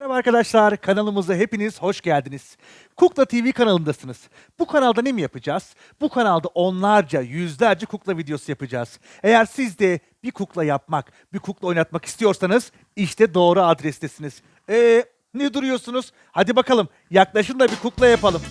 Merhaba arkadaşlar, kanalımıza hepiniz hoş geldiniz. Kukla TV kanalındasınız. Bu kanalda ne mi yapacağız? Bu kanalda onlarca, yüzlerce kukla videosu yapacağız. Eğer siz de bir kukla yapmak, bir kukla oynatmak istiyorsanız işte doğru adrestesiniz. Ee, ne duruyorsunuz? Hadi bakalım yaklaşın da bir kukla yapalım.